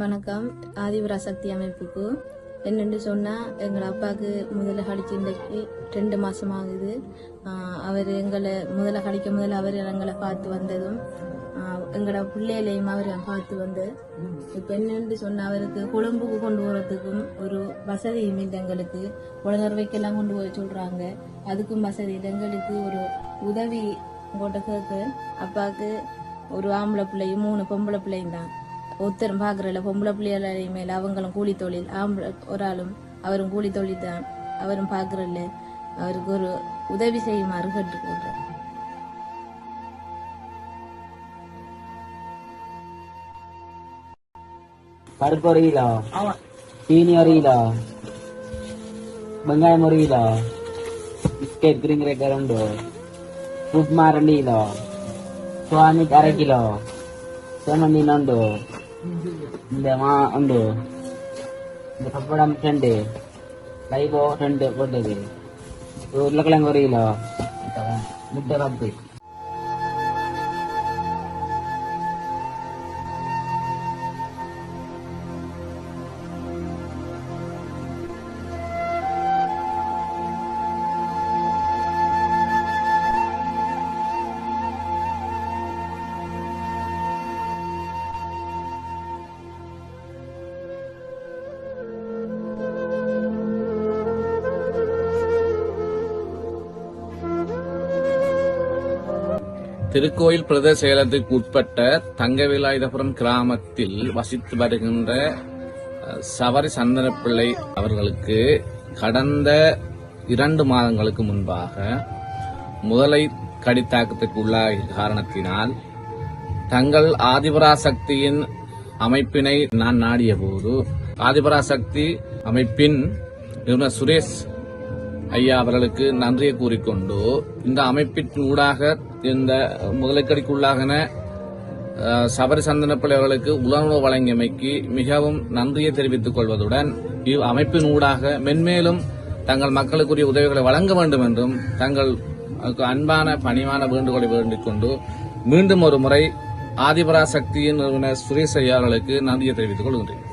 வணக்கம். ஆதிபராசக்தி அமைப்புக்கு. என்னென்னு சொன்னால் எங்கள் அப்பாவுக்கு முதல்ல கடிச்சு இன்றைக்கு ரெண்டு மாதம் ஆகுது. அவர் எங்களை முதல்ல கடிக்க முதல்ல அவர் எங்களை பார்த்து வந்ததும் எங்களோட பிள்ளைகளையும் அவர் பார்த்து வந்து இப்போ என்னென்று சொன்னால் அவருக்கு கொழும்புக்கு கொண்டு போகிறதுக்கும் ஒரு வசதியும் இல்லை எங்களுக்கு. உடனர்வைக்கெல்லாம் கொண்டு போய் சொல்கிறாங்க அதுக்கும் வசதி இல்லை. எங்களுக்கு ஒரு உதவி போட்ட கேட்க அப்பாவுக்கு ஒரு ஆம்பளை பிள்ளையும் மூணு பொம்பளை பிள்ளையும் தான். ஒருத்தரும் பார்க்குறல பொம்பளை பிள்ளைகளையும் மேல அவங்களும் கூலி தொழில் ஆம்பளை ஒரு ஆளும் அவரும் கூலி தொழில் தான். அவரும் பார்க்குறல அவருக்கு ஒரு உதவி செய்யுமாறு கேட்டுக்கொள்றேன் பருப்பு ஒரு கிலோ சீனி ஒரு கிலோ வெங்காயம் ஒரு கிலோ பிஸ்கெட் கிரீன் கிரேக்கர் உண்டு உப்மா ரெண்டு கிலோ? சுவாமிக் அரை கிலோ? சேமந்தீன் உண்டு இந்த மா உண்டு இந்த பப்படம் ரெண்டு லைபோ ரெண்டு போட்டது உருளைக்கிழங்கு ஒரு கிலோ முட்டை பத்து திருக்கோயில் பிரதேச செயலத்துக்கு உட்பட்ட தங்கவிலாயுதபுரம் கிராமத்தில் வசித்து வருகின்ற சவரி சந்தனப்பிள்ளை அவர்களுக்கு கடந்த இரண்டு மாதங்களுக்கு முன்பாக முதலை கடித்தாக்கத்திற்கு உள்ளாகிய காரணத்தினால் தங்கள் ஆதிபராசக்தியின் அமைப்பினை நான் நாடிய போது ஆதிபராசக்தி அமைப்பின் நிறுவனர் சுரேஷ் ஐயா அவர்களுக்கு நன்றியை கூறிக்கொண்டு இந்த அமைப்பின் ஊடாக இந்த முதலுக்கடிக்குள்ளாகன சபரி சந்தனப்பிள்ளை அவர்களுக்கு உணவு வழங்கியமைக்கு மிகவும் நன்றியை தெரிவித்துக் கொள்வதுடன் இவ் அமைப்பின் ஊடாக மென்மேலும் தங்கள் மக்களுக்குரிய உதவிகளை வழங்க வேண்டும் என்றும் தங்கள் அன்பான பணிவான வேண்டுகோளை வேண்டிக் கொண்டு மீண்டும் ஒரு முறை ஆதிபராசக்தியின் நிறுவனர் சுரேஷ் ஐயா அவர்களுக்கு நன்றியை தெரிவித்துக் கொள்கின்றேன்.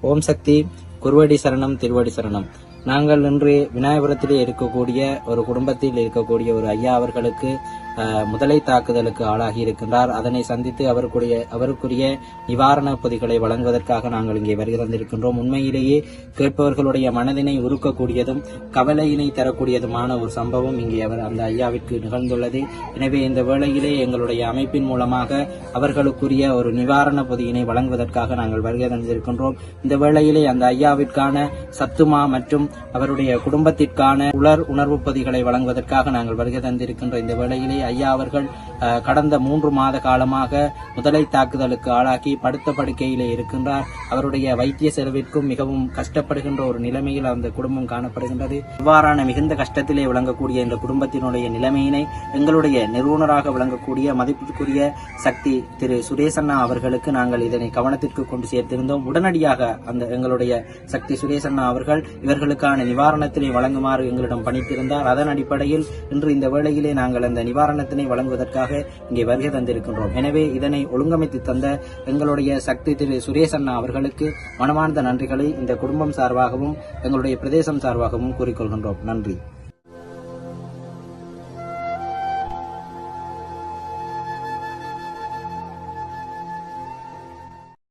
ஓம் சக்தி குருவடி சரணம் திருவடி சரணம். நாங்கள் இன்று விநாயகபுரத்திலே இருக்கக்கூடிய ஒரு குடும்பத்தில் இருக்கக்கூடிய ஒரு ஐயா அவர்களுக்கு முதலை தாக்குதலுக்கு ஆளாகி இருக்கின்றார். அதனை சந்தித்து அவருக்குரிய அவருக்குரிய நிவாரண பொதிகளை வழங்குவதற்காக நாங்கள் இங்கே வருகை தந்திருக்கின்றோம். உண்மையிலேயே கேட்பவர்களுடைய மனதினை உருக்கக்கூடியதும் கவலையினை தரக்கூடியதுமான ஒரு சம்பவம் இங்கே அவர் அந்த ஐயாவிற்கு நிகழ்ந்துள்ளது. எனவே இந்த வேளையிலே எங்களுடைய அமைப்பின் மூலமாக அவர்களுக்குரிய ஒரு நிவாரண பொதியினை வழங்குவதற்காக நாங்கள் வருகை தந்திருக்கின்றோம். இந்த வேளையிலே அந்த ஐயாவிற்கான சத்துமா மற்றும் அவருடைய குடும்பத்திற்கான உலர் உணர்வு பொதிகளை வழங்குவதற்காக நாங்கள் வருகை தந்திருக்கின்ற இந்த வேளையிலே ஐயா அவர்கள் கடந்த மூன்று மாத காலமாக முதலை தாக்குதலுக்கு ஆளாகி படுத்த படுக்கையிலே இருக்கின்றார். அவருடைய வைத்திய செலவிற்கும் மிகவும் கஷ்டப்படுகின்ற ஒரு நிலைமையில் அந்த குடும்பம் காணப்படுகின்றது. இவ்வாறான மிகுந்த கஷ்டத்திலே விளங்கக்கூடிய இந்த குடும்பத்தினுடைய நிலைமையினை எங்களுடைய நிறுவனராக விளங்கக்கூடிய மதிப்பிற்குரிய சக்தி திரு சுரேசண்ணா அவர்களுக்கு நாங்கள் இதனை கவனத்திற்கு கொண்டு சேர்த்திருந்தோம். உடனடியாக அந்த எங்களுடைய சக்தி சுரேசண்ணா அவர்கள் இவர்களுக்கு இவர்களுக்கான நிவாரணத்தினை வழங்குமாறு எங்களிடம் பணித்திருந்தார். அதன் அடிப்படையில் இன்று இந்த வேளையிலே நாங்கள் அந்த நிவாரணத்தினை வழங்குவதற்காக இங்கே வருகை தந்திருக்கின்றோம். எனவே இதனை ஒழுங்கமைத்து தந்த எங்களுடைய சக்தி திரு சுரேசண்ணா அவர்களுக்கு மனமார்ந்த நன்றிகளை இந்த குடும்பம் சார்பாகவும் எங்களுடைய பிரதேசம் சார்பாகவும் கூறிக்கொள்கின்றோம். நன்றி.